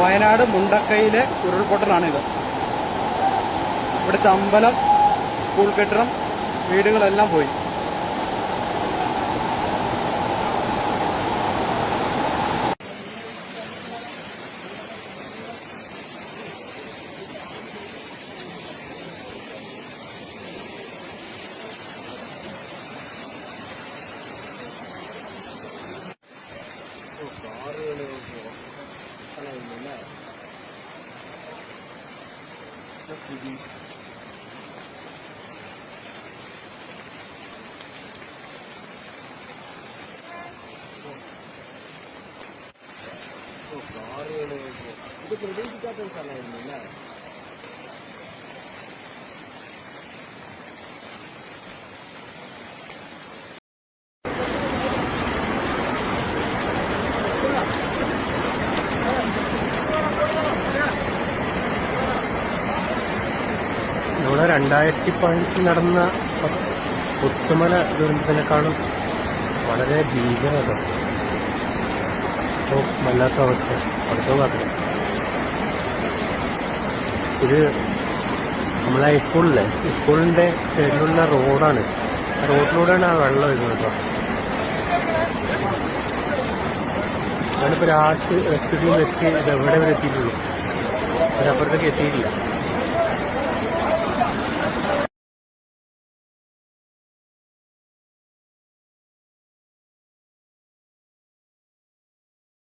വയനാട് മുണ്ടക്കയിലെ ഉരുൾപൊട്ടലാണിത്. ഇവിടുത്തെ അമ്പലം സ്കൂൾ കെട്ടിടം വീടുകളെല്ലാം പോയി. இதுக்கு ரெண்டு காட்டன் சொன்னாயிருந்தீங்களா ഇവിടെ രണ്ടായിരത്തി പതിനെട്ടിൽ നടന്ന പുത്തുമല ദുരന്തത്തിനേക്കാളും വളരെ ഭീകരത. ഇപ്പോൾ വല്ലാത്ത അവസ്ഥ. അടുത്ത മാത്രം ഇത് നമ്മളെ ഹൈസ്കൂളിലെ സ്കൂളിന്റെ സൈഡിലുള്ള റോഡാണ്. റോഡിലൂടെയാണ് ആ വെള്ളം വരുന്നത് കേട്ടോ. ഞാനിപ്പോൾ ലാസ്റ്റ് റെസ്ക്യൂ എത്തി ഇത് എവിടെ വരെ എത്തിയിട്ടുള്ളൂ? അതിനപ്പുറത്തേക്ക് എത്തിയിട്ടില്ല.